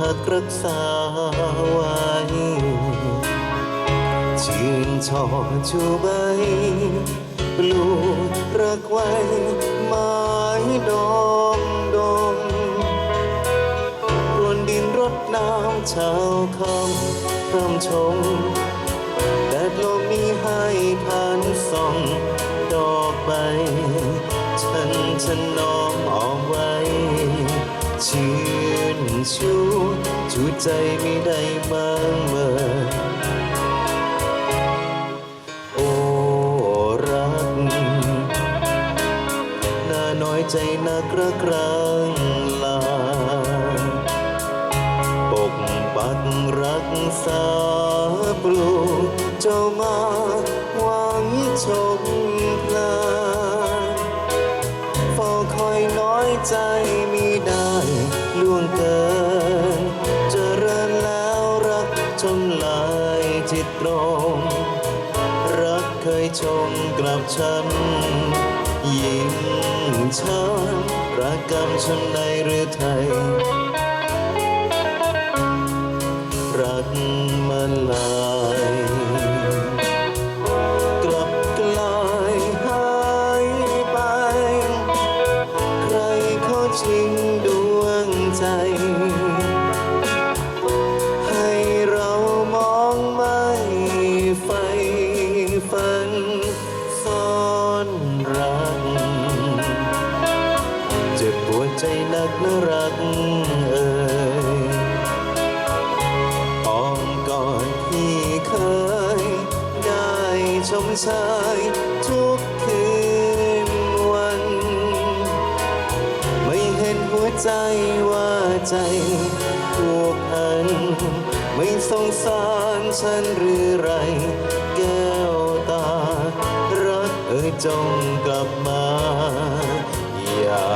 พักรักษาไว้ชื่นชอบชูใบปลูกรักไว้ไม้ดองดองรวนดินรดน้ำช้าคำร่ำชมแดดลมมีให้ผ่านส่องดอกใบฉันฉันน้อมออมไว้ชื่น ชูชูใจไม่ได้มางเมื่อโอ้รักน่าน้อยใจนักรักรังลา ปกปักรักษาปลูกเจ้ามาหวังชมพลาเฝ้าคอยน้อยใจ กเคยชมกลับฉัน ยิ่งช้ำรักกรรมฉันในหรือไทย รักมันลายกลับกลายหายไป ใครเขาชิงดวงใจให้เรามองไม่ไฟฝัน อนรัก เจ็บปวดใจนักนะรักเอ่ยอ้อมกอดที่เคย ได้ชมชายทุกคืนวัน ไม่เห็นหัวใจว่าใจผูกพัน ไม่สงสารฉันหรือไรแก จงกลับมา อย่า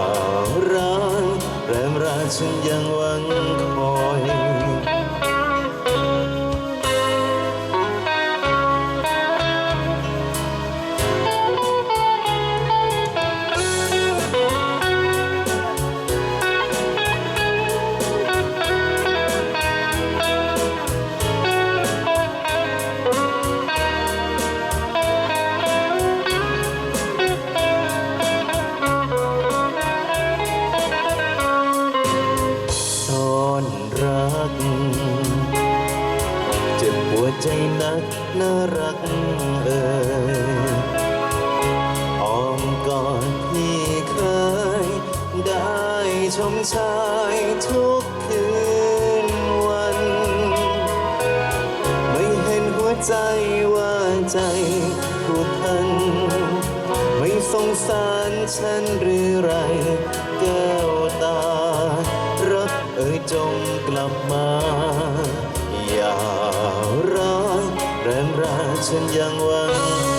ร้างแรมราฉันยังหวังคอย ใจนักน่ารักเอ่ยอ้อมกอดที่เคย ได้ชมชายทุกคืนวัน ไม่เห็นหัวใจว่าใจผูกพัน ไม่สงสารฉันหรือไร แรงราฉันยังหวัง